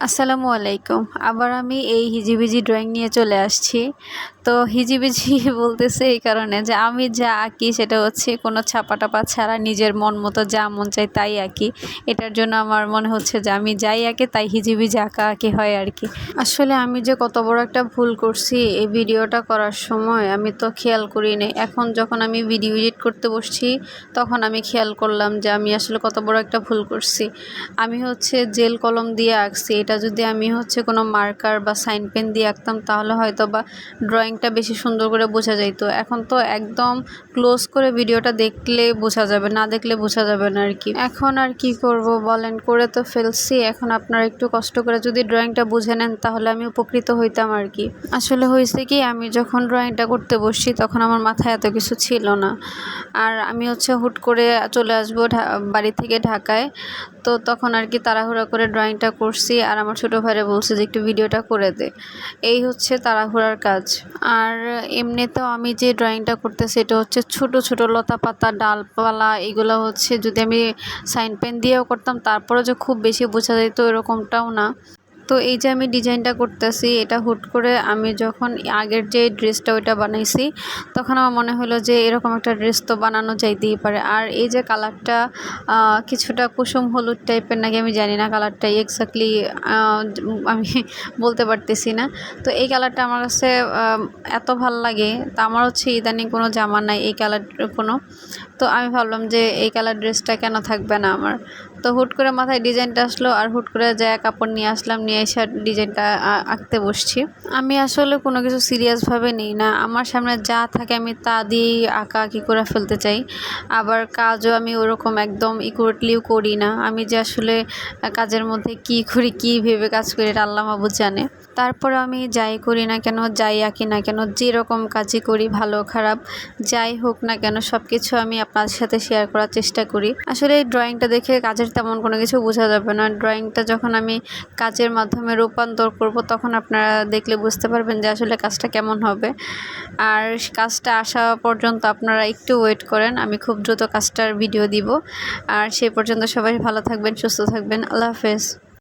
আসসালামু আলাইকুম। আবার আমি এই হিজিবিজি ড্রয়িং নিয়ে চলে আসছি। তো হিজিবিজি বলতেছে এই কারণে যে আমি যা আঁকি সেটা হচ্ছে কোনো ছাপা টাপা ছাড়া নিজের মন মতো যা মন চাই তাই আঁকি। এটার জন্য আমার মনে হচ্ছে যে আমি যাই আঁকি তাই হিজিবিজি আঁকা আঁকি হয় আর কি। আসলে আমি যে কত বড় একটা ভুল করছি এই ভিডিওটা করার সময় আমি তো খেয়াল করি করিনি এখন যখন আমি ভিডিও এডিট করতে বসছি, তখন আমি খেয়াল করলাম যে আমি আসলে কত বড় একটা ভুল করছি। আমি হচ্ছে জেল কলম দিয়ে আঁকছি। এটা যদি আমি হচ্ছে কোনো মার্কার বা সাইন পেন দিয়ে আঁকতাম, তাহলে হয়তো বা ড্রয়িংটা বেশি সুন্দর করে বোঝা যাইতো এখন তো একদম ক্লোজ করে ভিডিওটা দেখলে বোঝা যাবে, না দেখলে বোঝা যাবে না আর কি। এখন আর কি করব বলেন? করে তো ফেলছি। এখন আপনারা একটু কষ্ট করে যদি ড্রয়িংটা বুঝে নেন, তাহলে আমি উপকৃত হইতাম আর কি। আসলে হয়েছে কি, আমি যখন ড্রয়িংটা করতে বসছি, তখন আমার মাথায় এত কিছু ছিল না। আর আমি হচ্ছে হুট করে চলে আসব বাড়ি থেকে ঢাকায়। তো তখন আর কি তাড়াহুড়া করে ড্রয়িংটা করছি আর আমার ছোটো ভাইরে বলছে যে একটু ভিডিওটা করে দে। এই হচ্ছে তাড়াহুড়ার কাজ। আর এমনিতেও আমি যে ড্রয়িংটা করতেছি এটা হচ্ছে ছোট ছোট লতা পাতা, ডালপালা, এগুলো হচ্ছে যদি আমি সাইন পেন দিয়েও করতাম তারপরে যে খুব বেশি বোঝা যেত এরকমটাও না। তো এই যে আমি ডিজাইনটা করতেছি, এটা হুট করে আমি যখন আগের যে ড্রেসটা ওইটা বানাইছি, তখন আমার মনে হলো যে এরকম একটা ড্রেস তো বানানো যাইতেই পারে। আর এই যে কালারটা কিছুটা কুসুম হলুদ টাইপের নাকি, আমি জানি না কালারটা এক্স্যাক্টলি আমি বলতে পারতেছি না। তো এই কালারটা আমার কাছে এত ভালো লাগে, তা আমার হচ্ছে ইদানিং কোনো জামা নাই এই কালার কোনো। তো আমি ভাবলাম যে এই কালার ড্রেসটা কেন থাকবে না আমার? তো হুট করে মাথায় ডিজাইনটা আসলো আর হুট করে যায় কাপড় নিয়ে আসলাম, নিয়ে এসে ডিজাইনটা আঁকতে বসছি। আমি আসলে কোনো কিছু সিরিয়াসভাবে নিই না। আমার সামনে যা থাকে আমি তা দিয়েই আঁকা আঁকি করে ফেলতে চাই। আবার কাজও আমি ওরকম একদম ইকুয়েটলিও করি না। আমি যে আসলে কাজের মধ্যে কি করি, কি ভেবে কাজ করি, এটা আল্লাহ জানে। তারপরে আমি যাই করি না কেন, যাই আঁকি না কেন, যেরকম কাজই করি, ভালো, খারাপ, যাই হোক না কেন সব কিছু আমি আপনাদের সাথে শেয়ার করার চেষ্টা করি। আসলে এই ড্রয়িংটা দেখে কাজের তেমন কোনো কিছু বোঝা যাবে না। ড্রয়িংটা যখন আমি কাজের মাধ্যমে রূপান্তর করব, তখন আপনারা দেখলে বুঝতে পারবেন যে আসলে কাজটা কেমন হবে। আর কাজটা আসা পর্যন্ত আপনারা একটু ওয়েট করেন, আমি খুব দ্রুত কাজটার ভিডিও দিব। আর সেই পর্যন্ত সবাই ভালো থাকবেন, সুস্থ থাকবেন। আল্লাহ হাফেজ।